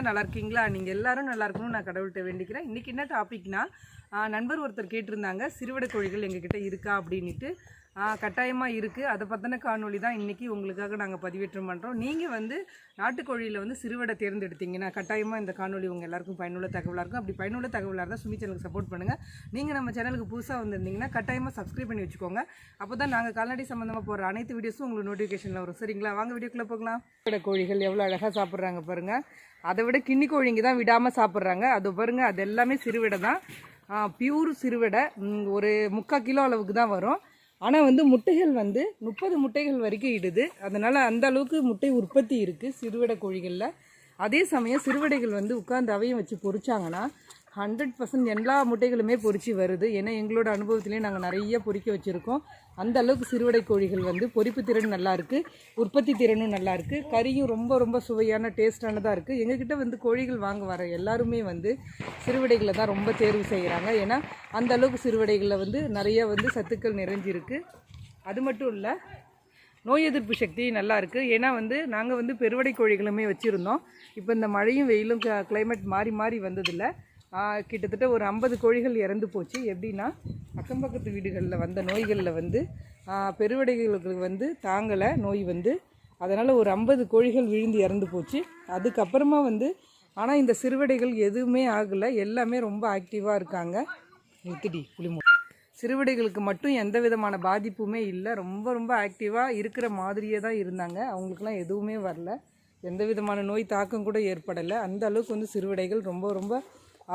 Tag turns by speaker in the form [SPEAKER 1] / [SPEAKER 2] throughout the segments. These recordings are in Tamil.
[SPEAKER 1] இருக்கீங்க நல்லா இருக்கீங்களா? நீங்கள் எல்லாரும் நல்லா இருக்கணும்னு நான் கடவுள்கிட்ட வேண்டிக்கிறேன். இன்றைக்கி என்ன டாபிக்னால் நண்பர் ஒருத்தர் கேட்டிருந்தாங்க சிறுவடை கோழிகள் எங்ககிட்ட இருக்கா அப்படின்ட்டு கட்டாயமாக இருக்குது அதை பற்றின காணொலி தான் இன்றைக்கி உங்களுக்காக நாங்கள் பதிவேற்றம் பண்ணுறோம் நீங்கள் வந்து நாட்டுக்கோழியில் வந்து சிறுவடை தேர்ந்தெடுத்தீங்கன்னா கட்டாயமாக இந்த காணொலி உங்கள் எல்லாருக்கும் பயனுள்ள தகவலாக இருக்கும். அப்படி பயனுள்ள தகவலாக இருந்தால் சுமி சேனலுக்கு சப்போர்ட் பண்ணுங்கள் நீங்கள் நம்ம சேனலுக்கு புதுசாக வந்திருந்தீங்கன்னா கட்டாயமாக சப்ஸ்கிரைப் பண்ணி வச்சுக்கோங்க. அப்போ தான் நாங்கள் கால்நடை சம்மந்தமாக போகிற அனைத்து வீடியோஸும் உங்களுக்கு நோட்டிஃபிகேஷனில் வரும். சரிங்களா? வாங்க வீடியோக்குள்ளே போகலாம். சிறுவடை கோழிகள் எவ்வளோ அழகாக சாப்பிட்றாங்க பாருங்கள் அதை விட கிண்ணி கோழிங்க தான் விடாமல் சாப்பிட்றாங்க. அது பாருங்கள் அது எல்லாமே சிறுவிடை தான் பியூர் சிறுவிடை. ஒரு முக்கால் கிலோ அளவுக்கு தான் வரும். ஆனால் வந்து முட்டைகள் வந்து முப்பது முட்டைகள் வரைக்கும் இடுது. அதனால் அந்த அளவுக்கு முட்டை உற்பத்தி இருக்குது சிறுவிடை கோழிகளில். அதே சமயம் சிறுவிடைகள் வந்து உட்காந்து அவையும் வச்சு பொறிச்சாங்கன்னா ஹண்ட்ரட் பர்சன்ட் எல்லா முட்டைகளுமே பொறிச்சு வருது. ஏன்னா எங்களோட அனுபவத்திலேயே நாங்கள் நிறைய பொறிக்க வச்சுருக்கோம். அந்த அளவுக்கு சிறுவடை கோழிகள் வந்து பொறிப்பு திறன் நல்லா இருக்குது உற்பத்தி திறனும் நல்லா இருக்குது கறியும் ரொம்ப ரொம்ப சுவையான டேஸ்டானதாக இருக்குது எங்ககிட்ட வந்து கோழிகள் வாங்க வர எல்லாருமே வந்து சிறுவிடைகளை தான் ரொம்ப தேர்வு செய்கிறாங்க ஏன்னா அந்த அளவுக்கு சிறுவடைகளில் வந்து நிறைய வந்து சத்துக்கள் நிறைஞ்சிருக்கு. அது மட்டும் இல்லை நோய் எதிர்ப்பு சக்தி நல்லா இருக்குது ஏன்னா வந்து நாங்கள் வந்து பெருவடை கோழிகளுமே வச்சுருந்தோம். இப்போ இந்த மழையும் வெயிலும் கிளைமேட் மாறி மாறி வந்ததில்லை. கிட்டத்தட்ட ஒரு ஐம்பது கோழிகள் இறந்து போச்சு. எப்படின்னா அக்கம் பக்கத்து வீடுகளில் வந்த நோய்களில் வந்து பெருவடைகளுக்கு வந்து தாங்கலை நோய் வந்து. அதனால் ஒரு ஐம்பது கோழிகள் விழுந்து இறந்து போச்சு. அதுக்கப்புறமா வந்து ஆனால் இந்த சிறுவடைகள் எதுவுமே ஆகலை. எல்லாமே ரொம்ப ஆக்டிவாக இருக்காங்க. நிறுத்திடி புளிமூ சிறுவடைகளுக்கு மட்டும் எந்த விதமான பாதிப்புமே இல்லை. ரொம்ப ரொம்ப ஆக்டிவாக இருக்கிற மாதிரியே தான் இருந்தாங்க. அவங்களுக்குலாம் எதுவுமே வரல. எந்த விதமான நோய் தாக்கம் கூட ஏற்படலை. அந்த அளவுக்கு வந்து சிறுவடைகள் ரொம்ப ரொம்ப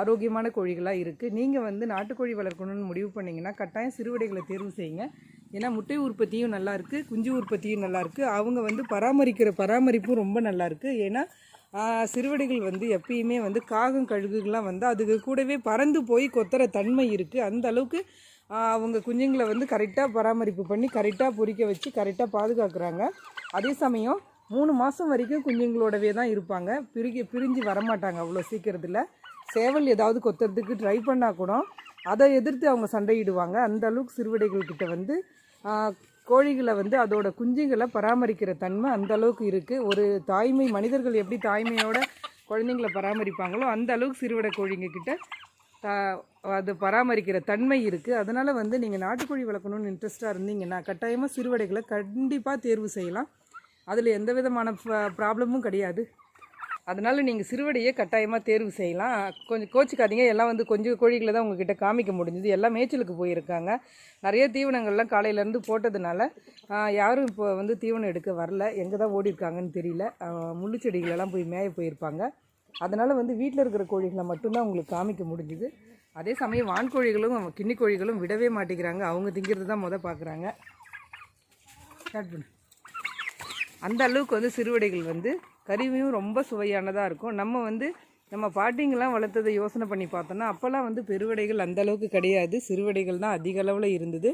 [SPEAKER 1] ஆரோக்கியமான கோழிகளாக இருக்குது நீங்கள் வந்து நாட்டுக்கோழி வளர்க்கணும்னு முடிவு பண்ணிங்கன்னா கட்டாயம் சிறுவடைகளை தேர்வு செய்யுங்க. ஏன்னா முட்டை உற்பத்தியும் நல்லாயிருக்கு குஞ்சு உற்பத்தியும் நல்லாயிருக்கு அவங்க வந்து பராமரிக்கிற பராமரிப்பும் ரொம்ப நல்லாயிருக்கு ஏன்னா சிறுவடைகள் வந்து எப்பயுமே வந்து காகம் கழுகுகள்லாம் வந்து அதுக்கு கூடவே பறந்து போய் கொத்துற தன்மை இருக்குது அந்த அளவுக்கு அவங்க குஞ்சுங்களை வந்து கரெக்டாக பராமரிப்பு பண்ணி கரெக்டாக பொறிக்க வச்சு கரெக்டாக பாதுகாக்கிறாங்க. அதே சமயம் மூணு மாதம் வரைக்கும் குஞ்சுங்களோடவே தான் இருப்பாங்க. பிரிக்க பிரிஞ்சு வரமாட்டாங்க அவ்வளோ சீக்கிரத்தில். சேவல் ஏதாவது கொத்துறதுக்கு ட்ரை பண்ணால் கூட அதை எதிர்த்து அவங்க சண்டையிடுவாங்க. அந்த அளவுக்கு சிறுவிடைகள்கிட்ட வந்து கோழிகளை வந்து அதோட குஞ்சுகளை பராமரிக்கிற தன்மை அந்த அளவுக்கு இருக்குது ஒரு தாய்மை மனிதர்கள் எப்படி தாய்மையோட குழந்தைங்களை பராமரிப்பாங்களோ அந்த அளவுக்கு சிறுவிடை கோழிங்க கிட்ட அது பராமரிக்கிற தன்மை இருக்குது அதனால் வந்து நீங்கள் நாட்டுக்கோழி வளர்க்கணும்னு இன்ட்ரெஸ்ட்டாக இருந்தீங்கன்னா கட்டாயமாக சிறுவடைகளை கண்டிப்பாக தேர்வு செய்யலாம். அதில் எந்த விதமான ப்ராப்ளமும் கிடையாது. அதனால் நீங்கள் சிறுவடையே கட்டாயமாக தேர்வு செய்யலாம். கொஞ்சம் கோச்சிக்காதீங்க. எல்லாம் வந்து கொஞ்சம் கோழிகளை தான் உங்ககிட்ட காமிக்க முடிஞ்சுது. எல்லாம் மேய்ச்சலுக்கு போயிருக்காங்க. நிறைய தீவனங்கள்லாம் காலையிலேருந்து போட்டதுனால யாரும் இப்போ வந்து தீவனம் எடுக்க வரல. எங்கே தான் ஓடி இருக்காங்கன்னு தெரியல. முள்ளுச்செடிகளெல்லாம் முள்ளு செடிகளெல்லாம் போய் மேய போயிருப்பாங்க. அதனால் வந்து வீட்டில் இருக்கிற கோழிகளை மட்டும்தான் உங்களுக்கு காமிக்க முடிஞ்சுது. அதே சமயம் வான்கோழிகளும் கிண்ணி கோழிகளும் விடவே மாட்டேங்கிறாங்க. அவங்க திங்கிறது தான் மொதல் பார்க்குறாங்க ஸ்டார்ட் பண்ணு. அந்த அளவுக்கு வந்து சிறுவடைகள் வந்து கருவியும் ரொம்ப சுவையானதாக இருக்கும். நம்ம வந்து நம்ம பாட்டிங்கெல்லாம் வளர்த்ததை யோசனை பண்ணி பார்த்தோன்னா அப்போல்லாம் வந்து பெருவடைகள் அந்தளவுக்கு கிடையாது. சிறுவடைகள் தான் அதிக அளவில் இருந்தது.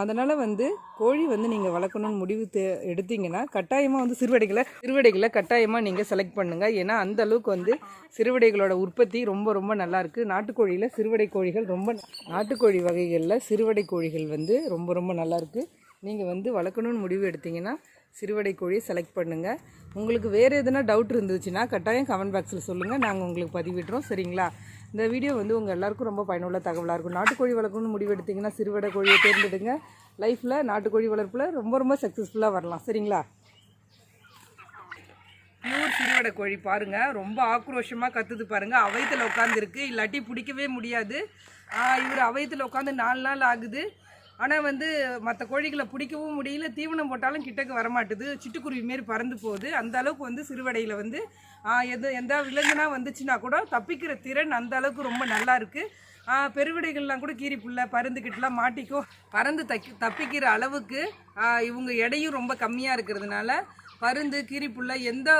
[SPEAKER 1] அதனால் வந்து கோழி வந்து நீங்கள் வளர்க்கணும்னு முடிவு தே எடுத்தீங்கன்னா கட்டாயமாக வந்து சிறுவடைகளை சிறுவடைகளை கட்டாயமாக நீங்கள் செலக்ட் பண்ணுங்கள் ஏன்னா அந்த அளவுக்கு வந்து சிறுவடைகளோட உற்பத்தி ரொம்ப ரொம்ப நல்லாயிருக்கு நாட்டுக்கோழியில் சிறுவடை கோழிகள் ரொம்ப நாட்டுக்கோழி வகைகளில் சிறுவடை கோழிகள் வந்து ரொம்ப ரொம்ப நல்லாயிருக்கு நீங்கள் வந்து வளர்க்கணும்னு முடிவு எடுத்திங்கன்னா சிறுவடை கோழியை செலக்ட் பண்ணுங்கள் உங்களுக்கு வேறு எதுனா டவுட் இருந்துச்சுன்னா கட்டாயம் கமெண்ட் பாக்ஸில் சொல்லுங்கள் நாங்கள் உங்களுக்கு பதிவிடுறோம். சரிங்களா? இந்த வீடியோ வந்து உங்கள் எல்லாருக்கும் ரொம்ப பயனுள்ள தகவலாக இருக்கும். நாட்டுக்கோழி வளர்க்கணும்னு முடிவெடுத்திங்கன்னா சிறுவடை கோழியை தேர்ந்தெடுங்க. லைஃப்பில் நாட்டுக்கோழி வளர்ப்பில் ரொம்ப ரொம்ப சக்ஸஸ்ஃபுல்லாக வரலாம். சரிங்களா? பியூர் சிறுவடை கோழி பாருங்கள் ரொம்ப ஆக்ரோஷமாக கத்துது பாருங்கள் அவயத்தில் உட்காந்துருக்கு இல்லாட்டி பிடிக்கவே முடியாது. இவர் அவயத்தில் உட்காந்து நாலு நாள் ஆகுது. ஆனால் வந்து மற்ற கோழிகளை பிடிக்கவும் முடியல தீவனம் போட்டாலும் கிட்டக்கு வரமாட்டுது. சிட்டுக்குருவி மாரி பறந்து போகுது. அந்த அளவுக்கு வந்து சிறுவடையில் வந்து எது எந்த விலங்குனா வந்துச்சுன்னா கூட தப்பிக்கிற திறன் அந்த அளவுக்கு ரொம்ப நல்லா இருக்குது பெருவிடைகள்லாம் கூட கீரி புள்ள பருந்துக்கிட்டலாம் மாட்டிக்கும். பறந்து தக்கி தப்பிக்கிற அளவுக்கு இவங்க எடையும் ரொம்ப கம்மியாக இருக்கிறதுனால பருந்து கீரிப்புள்ள எந்த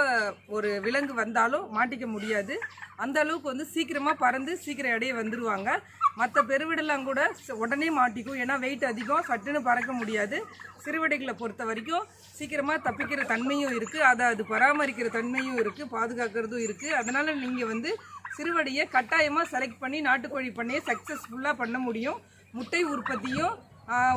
[SPEAKER 1] ஒரு விலங்கு வந்தாலும் மாட்டிக்க முடியாது. அந்த அளவுக்கு வந்து சீக்கிரமாக பறந்து சீக்கிரம் இடையே வந்துடுவாங்க மற்ற பெருவிடெல்லாம் கூட உடனே மாட்டிக்கும். ஏன்னா வெயிட் அதிகம். சட்டுன்னு பறக்க முடியாது. சிறுவிடைகளை பொறுத்த வரைக்கும் சீக்கிரமாக தப்பிக்கிற தன்மையும் இருக்குது அதை அது பராமரிக்கிற தன்மையும் இருக்குது பாதுகாக்கிறதும் இருக்குது அதனால் நீங்கள் வந்து சிறுவடையை கட்டாயமாக செலக்ட் பண்ணி நாட்டுக்கோழி பண்ணையை சக்ஸஸ்ஃபுல்லாக பண்ண முடியும். முட்டை உற்பத்தியும்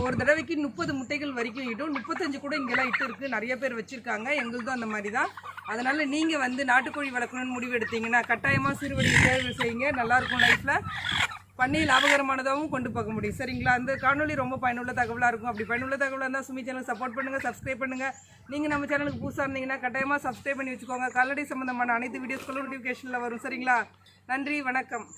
[SPEAKER 1] ஒரு தடவைக்கு முப்பது முட்டைகள் வரைக்கும் இடும். முப்பத்தஞ்சு கூட இங்கெல்லாம் இட்டு இருக்குது நிறைய பேர் வச்சுருக்காங்க. எங்களுக்கும் அந்த மாதிரி தான் அதனால் நீங்கள் வந்து நாட்டுக்கோழி வளர்க்கணும்னு முடிவு எடுத்தீங்கன்னா கட்டாயமாக சிறுவடி தேர்வு செய்யுங்க. நல்லாயிருக்கும் லைஃப்பில் பண்ணி லாபகரமானதாகவும் கொண்டு போக முடியும். சரிங்களா? அந்த காணொலி ரொம்ப பயனுள்ள தகவலாக இருக்கும். அப்படி பயனுள்ள தகவலாக இருந்தால் சுமி சேனல் சப்போர்ட் பண்ணுங்கள் சப்ஸ்கிரைப் பண்ணுங்கள் நீங்கள் நம்ம சேனலுக்கு புதுசாக இருந்தீங்கன்னா கட்டாயமாக சப்ஸ்கிரைப் பண்ணி வச்சுக்கோங்க. கால்நடை சம்மந்தமான அனைத்து வீடியோஸ்களும் நோட்டிஃபிகேஷனில் வரும். சரிங்களா? நன்றி வணக்கம்.